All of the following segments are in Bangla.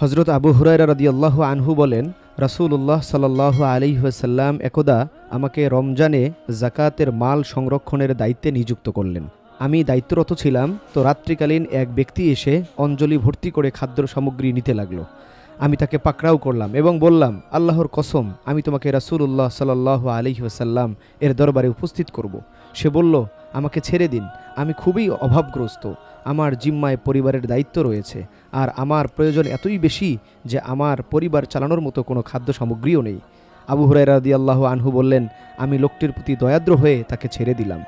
হজরত আবু হুরায়রা রদিয়াল্লাহ আনহু বলেন, রাসূলুল্লাহ সাল্লাহ আলিহাসাল্লাম একদা আমাকে রমজানে জাকাতের মাল সংরক্ষণের দায়িত্বে নিযুক্ত করলেন। আমি দায়িত্বরত ছিলাম, তো রাত্রিকালীন এক ব্যক্তি এসে অঞ্জলি ভর্তি করে খাদ্য সামগ্রী নিতে লাগল। আমি তাকে পাকড়াও করলাম এবং বললাম, আল্লাহর কসম, আমি তোমাকে রাসূলুল্লাহ সাল্লাহ আলিহাসাল্লাম এর দরবারে উপস্থিত করব। সে বলল, আমাকে ছেড়ে দিন, আমি খুবই অভাবগ্রস্ত, আমার জিম্মায় পরিবারের দায়িত্ব রয়েছে, আর আমার প্রয়োজন এতই বেশি যে আমার পরিবার চালানোর মতো কোনো খাদ্য সামগ্রীও নেই আবু হুরাইরা আল্লাহ আনহু বললেন, আমি লোকটির প্রতি দয়াদ্র হয়ে তাকে ছেড়ে দিলাম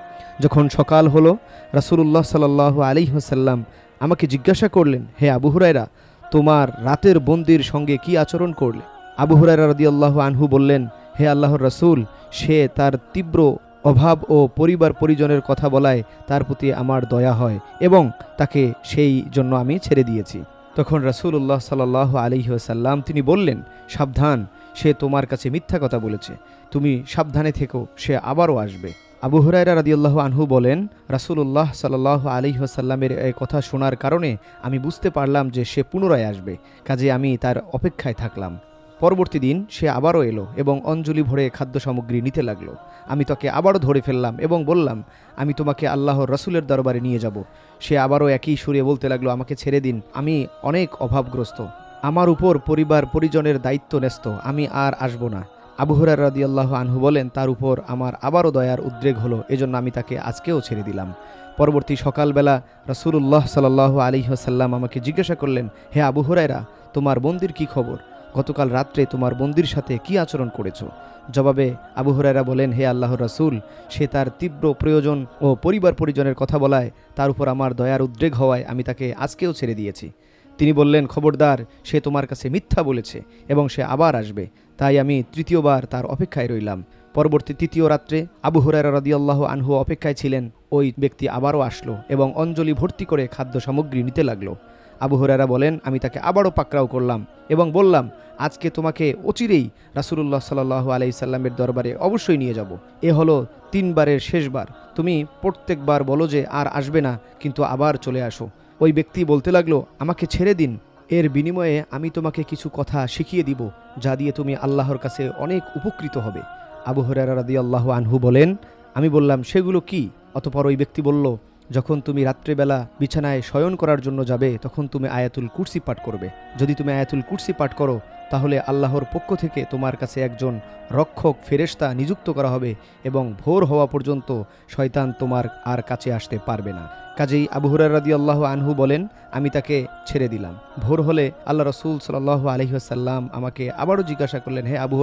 যখন সকাল হলো, রাসূলুল্লাহ সাল্লাহ আলিহাসাল্লাম আমাকে জিজ্ঞাসা করলেন, হে আবু হুরাইরা তোমার রাতের বন্দির সঙ্গে কি আচরণ করলে? আবু হুরাইরা আল্লাহ আনহু বললেন, হে আল্লাহর রাসূল, সে তার তীব্র অভাব ও পরিবার পরিজনের কথা বলায় তার প্রতি আমার দয়া হয় এবং তাকে সেই জন্য আমি ছেড়ে দিয়েছি। তখন রাসূলুল্লাহ সাল্লাহ আলিহাসাল্লাম তিনি বললেন, সাবধান, সে তোমার কাছে মিথ্যা কথা বলেছে। তুমি সাবধানে থেকো, সে আবারও আসবে। আবু হুরায়রা রাদিয়াল্লাহ আনহু বলেন, রাসূলুল্লাহ সাল্লাহ আলিহাসাল্লামের এই কথা শোনার কারণে আমি বুঝতে পারলাম যে সে পুনরায় আসবে, কাজে আমি তার অপেক্ষায় থাকলাম। পরবর্তী দিন সে আবারও এলো এবং অঞ্জলি ভরে খাদ্য সামগ্রী নিতে লাগল। আমি তাকে আবারও ধরে ফেললাম এবং বললাম, আমি তোমাকে আল্লাহর রসুলের দরবারে নিয়ে যাব। সে আবারও একই সুরে বলতে লাগল, আমাকে ছেড়ে দিন, আমি অনেক অভাবগ্রস্ত। আমার উপর পরিবার পরিজনের দায়িত্ব ন্যস্ত, আমি আর আসব না। আবু হুরার রাদিয়াল্লাহু আনহু বলেন, তার উপর আমার আবারও দয়ার উদ্রেক হলো, এজন্য আমি তাকে আজকেও ছেড়ে দিলাম। পরবর্তী সকালবেলা রাসূলুল্লাহ সাল্লাহ আলী হাসাল্লাম আমাকে জিজ্ঞাসা করলেন, হে আবু হুরায়রা, তোমার বন্দির কি খবর? গতকাল রাত্রে তোমার বন্দির সাথে কি আচরণ করেছ? জবাবে আবু হুরায়রা বলেন, হে আল্লাহ রাসূল, সে তার তীব্র প্রয়োজন ও পরিবার পরিজনের কথা বলায়, তার উপর আমার দয়ার উদ্রেক হওয়ায় আমি তাকে আজকেও ছেড়ে দিয়েছি। তিনি বললেন, খবরদার, সে তোমার কাছে মিথ্যা বলেছে এবং সে আবার আসবে। তাই আমি তৃতীয়বার তার অপেক্ষায় রইলাম। পরবর্তী তৃতীয় রাত্রে আবু হুরায়রা রাদিয়াল্লাহু আনহু অপেক্ষায় ছিলেন। ওই ব্যক্তি আবারও আসলো এবং অঞ্জলি ভর্তি করে খাদ্য সামগ্রী নিতে লাগল। আবু হুরায়রা বলেন, আমি তাকে আবারও পাকড়াও করলাম এবং বললাম, আজকে তোমাকে অচিরেই রাসূলুল্লাহ সাল্লাহ আলাই সাল্লামের দরবারে অবশ্যই নিয়ে যাব। এ হলো তিনবারের শেষবার। তুমি প্রত্যেকবার বলো যে আর আসবে না, কিন্তু আবার চলে আসো। ওই ব্যক্তি বলতে লাগল, আমাকে ছেড়ে দিন। এর বিনিময়ে আমি তোমাকে কিছু কথা শিখিয়ে দিব, যা দিয়ে তুমি আল্লাহর কাছে অনেক উপকৃত হবে। আবু হরারা রাদি আল্লাহ আনহু বলেন, আমি বললাম, সেগুলো কি? অতপর ওই ব্যক্তি বলল যখন তুমি রাত্রেবেলা বিছানায় শয়ন করার জন্য যাবে, তখন তুমি আয়াতুল কুরসি পাঠ করবে। যদি তুমি আয়াতুল কুরসি পাঠ করো, তাহলে আল্লাহর পক্ষ থেকে তোমার কাছে একজন রক্ষক, ফেরেশতা নিযুক্ত করা হবে এবং ভোর হওয়া পর্যন্ত শয়তান তোমার আর কাছে আসতে পারবে না। কাজেই আবু হুরার রাদি আল্লাহ আনহু বলেন, আমি তাকে ছেড়ে দিলাম। ভোর হলে আল্লাহ রসুল সাল্লাহ আলহিহাসাল্লাম আমাকে আবারও জিজ্ঞাসা করলেন, হে আবু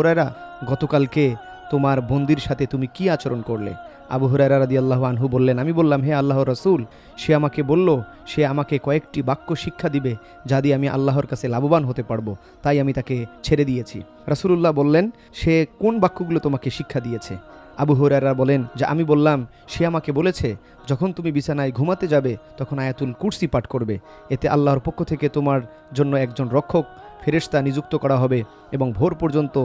গতকালকে তোমার বন্দির সাথে তুমি কি আচরণ করলে? আবু হুরারা রাদি আল্লাহ আনহু বললেন, আমি বললাম, হে আল্লাহ রসুল, সে আমাকে বলল, সে আমাকে কয়েকটি বাক্য শিক্ষা দিবে, যা দিয়ে আমি আল্লাহর কাছে লাভবান হতে পারব। তাই আমি তাকে ছেড়ে দিয়েছি। রাসুলুল্লাহ বললেন, সে কোন বাক্যগুলো তোমাকে শিক্ষা দিয়েছে? আবু হুরারা বলেন, যে আমি বললাম, সে আমাকে বলেছে, যখন তুমি বিছানায় ঘুমাতে যাবে, তখন আয়াতুল কুর্সি পাঠ করবে। এতে আল্লাহর পক্ষ থেকে তোমার জন্য একজন রক্ষক ফেরেশতা নিযুক্ত করা হবে এবং ভোর পর্যন্ত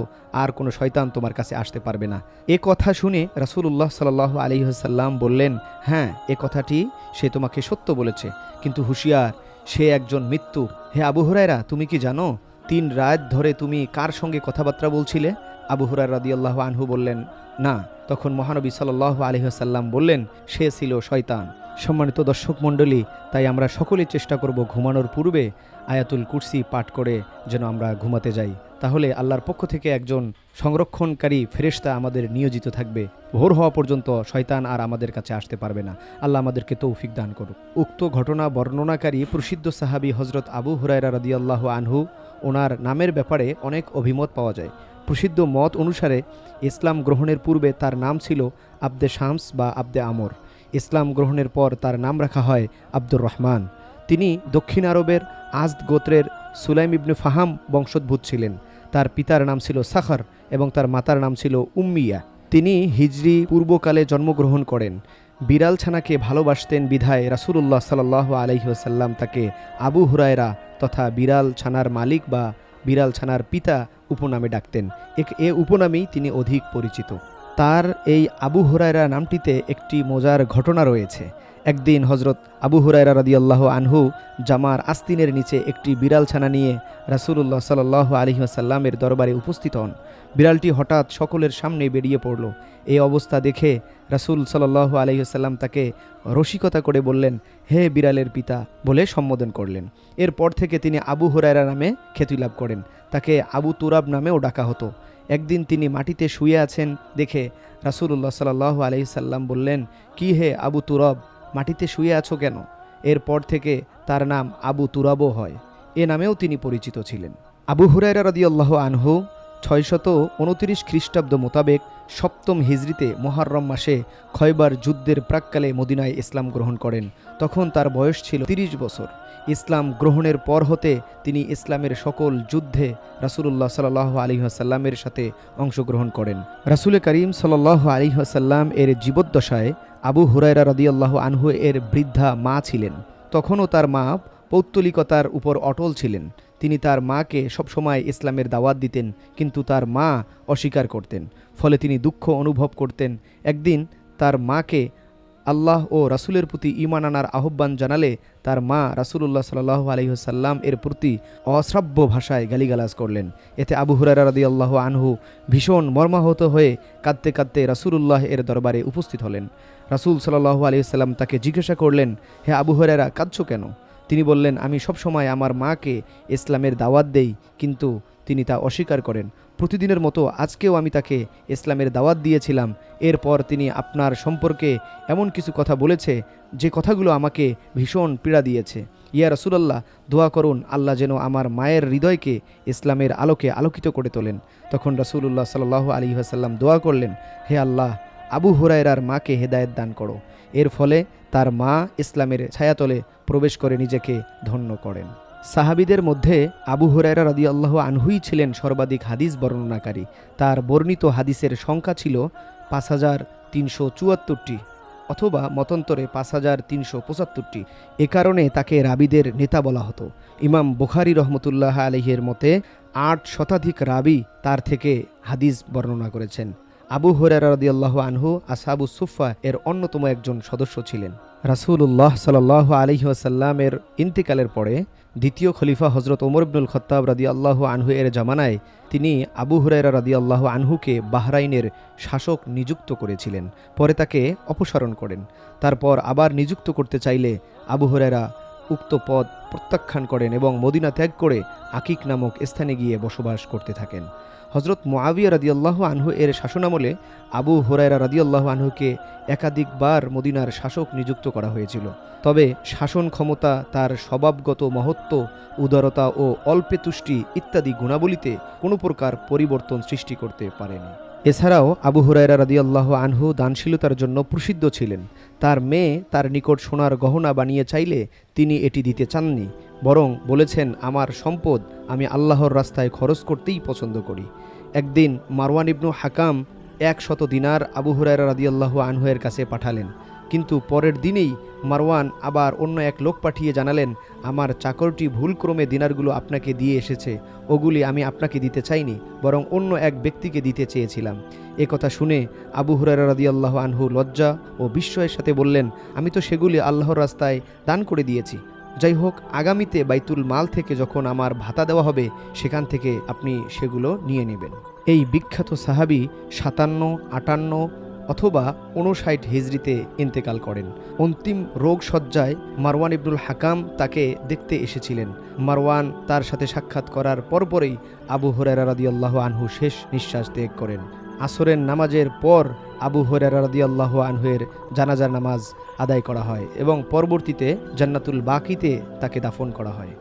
আর কোনো শয়তান তোমার কাছে আসতে পারবে না। এ কথা শুনে রাসূলুল্লাহ সাল্লাহ আলিহাসাল্লাম বললেন হ্যাঁ এ কথাটি সে তোমাকে সত্য বলেছে, কিন্তু হুঁশিয়ার, সে একজন মৃত্যু। হে আবু হুরায়রা, তুমি কি জানো? তিন রাত ধরে তুমি কার সঙ্গে কথাবার্তা বলছিলে? আবু হুরার রাদিয়াল্লাহ আনহু বললেন, না। তখন মহানবী সাল্লাহ আলহিহাসাল্লাম বললেন, সে ছিল শয়তান। সম্মানিত দর্শক মণ্ডলী, তাই আমরা সকলে চেষ্টা করব ঘুমানোর পূর্বে আয়াতুল কুরসি পাঠ করে যেন আমরা ঘুমাতে যাই। তাহলে আল্লাহর পক্ষ থেকে একজন সংরক্ষণকারী ফেরেশতা আমাদের নিয়োজিত থাকবে। ভোর হওয়া পর্যন্ত শয়তান আর আমাদের কাছে আসতে পারবে না। আল্লাহ আমাদেরকে তৌফিক দান করুক। উক্ত ঘটনা বর্ণনাকারী প্রসিদ্ধ সাহাবী হজরত আবু হুরায়রা রাদিয়াল্লাহু আনহু, ওনার নামের ব্যাপারে অনেক অভিমত পাওয়া যায়। প্রসিদ্ধ মত অনুসারে ইসলাম গ্রহণের পূর্বে তার নাম ছিল আব্দে শামস বা আব্দে আমর। ইসলাম গ্রহণের পর তার নাম রাখা হয় আব্দুর রহমান। তিনি দক্ষিণ আরবের আজদ গোত্রের সুলাইম ইবনু ফাহাম বংশোদ্ভূত ছিলেন। তার পিতার নাম ছিল সাখর এবং তার মাতার নাম ছিল উম্মিয়া। তিনি হিজরি পূর্বকালে জন্মগ্রহণ করেন। বিড়াল ছানাকে ভালোবাসতেন বিধায় রাসুলুল্লাহ সাল্লাহ আলহিহাসাল্লাম তাকে আবু হুরায়রা তথা বিড়াল ছানার মালিক বা বিড়াল ছানার পিতা উপনামে ডাকতেন। এ উপনামেই তিনি অধিক পরিচিত। তার এই আবু হুরায়রা নামটিতে একটি মজার ঘটনা রয়েছে। একদিন হজরত আবু হুরায়রা রাদিয়াল্লাহু আনহু জামার আস্তিনের নিচে একটি বিড়াল ছানা নিয়ে রাসূলুল্লাহ সাল্লাল্লাহু আলাইহি ওয়াসাল্লামের দরবারে উপস্থিত হন। বিড়ালটি হঠাৎ সকলের সামনে বেরিয়ে পড়ল। এই অবস্থা দেখে রাসূল সাল্লাল্লাহু আলাইহি ওয়াসাল্লাম তাকে রসিকতা করে বললেন, হে বিড়ালের পিতা, বলে সম্বোধন করলেন। এরপর থেকে তিনি আবু হুরায়রা নামে খ্যাতি লাভ করেন। তাকে আবু তুরাব নামেও ডাকা হতো। একদিন তিনি মাটিতে শুয়ে আছেন দেখে রাসূলুল্লাহ সাল্লাহ আলাইসাল্লাম বললেন, কি হে আবু তুরব? মাটিতে শুয়ে আছো কেন? এরপর থেকে তার নাম আবু তুরাবও হয়। এ নামেও তিনি পরিচিত ছিলেন। আবু হুরায়রা রদিয়াল্লাহ আনহু ছয়শত উনতিরিশ খ্রিস্টাব্দ মোতাবেক সপ্তম হিজরিতে মোহাররম মাসে খয়বার যুদ্ধের প্রাককালে মদিনায় ইসলাম গ্রহণ করেন। তখন তার বয়স ছিল তিরিশ বছর। ইসলাম গ্রহণের পর হতে তিনি ইসলামের সকল যুদ্ধে রাসূলুল্লাহ সাল্লাহ আলিহাসাল্লামের সাথে অংশগ্রহণ করেন। রাসুল করিম সাল্লাহ আলিহাসাল্লাম এর জীবদ্দশায় আবু হুরায়রা রদিয়াল্লাহ আনহু এর বৃদ্ধা মা ছিলেন। তখনও তার মা পৌত্তলিকতার উপর অটল ছিলেন। তিনি তার মাকে সবসময় ইসলামের দাওয়াত দিতেন, কিন্তু তার মা অস্বীকার করতেন। ফলে তিনি দুঃখ অনুভব করতেন। একদিন তার মাকে আল্লাহ ও রাসুলের প্রতি ইমান আনার আহ্বান জানালে তার মা রাসুলুল্লাহ সাল্লাহ আলহিহসাল্লাম এর প্রতি অশ্রাব্য ভাষায় গালিগালাজ করলেন। এতে আবু হুরারা রদি আল্লাহ আনহু ভীষণ মর্মাহত হয়ে কাঁদতে কাঁদতে রাসুলুল্লাহ এর দরবারে উপস্থিত হলেন। রাসুল সাল্লাহ আলহিহাল্লাম তাকে জিজ্ঞাসা করলেন, হে আবু হুরারা কাঁদছ কেন? তিনি বললেন, আমি সবসময় আমার মাকে ইসলামের দাওয়াত দেই, কিন্তু তিনি তা অস্বীকার করেন। প্রতিদিনের মতো আজকেও আমি তাকে ইসলামের দাওয়াত দিয়েছিলাম। এরপর তিনি আপনার সম্পর্কে এমন কিছু কথা বলেছে, যে কথাগুলো আমাকে ভীষণ পীড়া দিয়েছে। ইয়া রসুলাল্লাহ, দোয়া করুন আল্লাহ যেন আমার মায়ের হৃদয়কে ইসলামের আলোকে আলোকিত করে তোলেন। তখন রসুল্লাহ সাল্লাহ আলী আসাল্লাম দোয়া করলেন, হে আল্লাহ আবু হুরায়রার মাকে হেদায়েত দান করো। এর ফলে তার মা ইসলামের ছায়াতলে প্রবেশ করে নিজেকে ধন্য করেন। সাহাবিদের মধ্যে আবু হুরায়রা আল্লাহ আনহুই ছিলেন সর্বাধিক হাদিস বর্ণনাকারী। তার বর্ণিত হাদিসের সংখ্যা ছিল পাঁচ হাজার তিনশো চুয়াত্তরটি অথবা মতন্তরে পাঁচ হাজার তিনশো পঁচাত্তরটি। এ কারণে তাকে রাবিদের নেতা বলা হতো। ইমাম বুখারি রহমতুল্লাহ আলহের মতে আট শতাধিক রাবি তার থেকে হাদিস বর্ণনা করেছেন। আবু হুরারা রদিয়াল্লাহ আনহু আসাবু সুফা এর অন্যতম একজন সদস্য ছিলেন। রাসুল্লাহ সাল্লাহ আলহিহাসাল্লামের ইন্তিকালের পরে দ্বিতীয় খলিফা হজরত ওমর ইবনুল খত্তাব রাদি আল্লাহ আনহু এর জামানায় তিনি আবু হুরাইরা রাদি আল্লাহ আনহুকে বাহরাইনের শাসক নিযুক্ত করেছিলেন। পরে তাকে অপসারণ করেন। তারপর আবার নিযুক্ত করতে চাইলে আবু হুরাইরা উক্ত পদ প্রত্যাখ্যান করেন এবং মদিনা ত্যাগ করে আকিক নামক স্থানে গিয়ে বসবাস করতে থাকেন। হজরত মোয়াবিয়া রাদিয়াল্লাহ আনহু এর শাসনামলে আবু হুরায়রা রাদিয়াল্লাহ আনহুকে একাধিকবার মদিনার শাসক নিযুক্ত করা হয়েছিল। তবে শাসন ক্ষমতা, তার স্বভাবগত মহত্ব, উদারতা ও অল্পে তুষ্টি ইত্যাদি গুণাবলীতে কোনো প্রকার পরিবর্তন সৃষ্টি করতে পারেনি। এছাড়াও আবু হুরায়রা রাদিয়াল্লাহ আনহু দানশীলতার জন্য প্রসিদ্ধ ছিলেন। তার মেয়ে তার নিকট সোনার গহনা বানিয়ে চাইলে তিনি এটি দিতে চাননি, বরং বলেছেন, আমার সম্পদ আমি আল্লাহর রাস্তায় খরচ করতেই পছন্দ করি। একদিন মারওয়ান ইবনু হাকাম এক শত দিনার আবু হুরায়রা রাদিয়াল্লাহু আনহুয়ের কাছে পাঠালেন। কিন্তু পরের দিনেই মারওয়ান আবার অন্য এক লোক পাঠিয়ে জানালেন, আমার চাকরটি ভুলক্রমে দিনারগুলো আপনাকে দিয়ে এসেছে, ওগুলি আমি আপনাকে দিতে চাইনি, বরং অন্য এক ব্যক্তিকে দিতে চেয়েছিলাম। এ কথা শুনে আবু হুরারা রাদিয়াল্লাহু আনহু লজ্জা ও বিস্ময়ের সাথে বললেন, আমি তো সেগুলি আল্লাহর রাস্তায় দান করে দিয়েছি। যাই হোক, আগামীতে বাইতুল মাল থেকে যখন আমার ভাতা দেওয়া হবে, সেখান থেকে আপনি সেগুলো নিয়ে নেবেন। এই বিখ্যাত সাহাবি সাতান্ন, আটান্ন অথবা উনষাট হিজড়িতে ইন্তেকাল করেন। অন্তিম রোগ সজ্জায় মারওয়ান ইবনুল হাকাম তাকে দেখতে এসেছিলেন। মারওয়ান তার সাথে সাক্ষাৎ করার পরপরেই আবু হরেরা রাদিয়াল্লাহু আনহু শেষ নিঃশ্বাস ত্যাগ করেন। আসরের নামাজের পর আবু হরেরা রাদিয়াল্লাহু আনহুয়ের জানাজার নামাজ আদায় করা হয় এবং পরবর্তীতে জান্নাতুল বাকিতে তাকে দাফন করা হয়।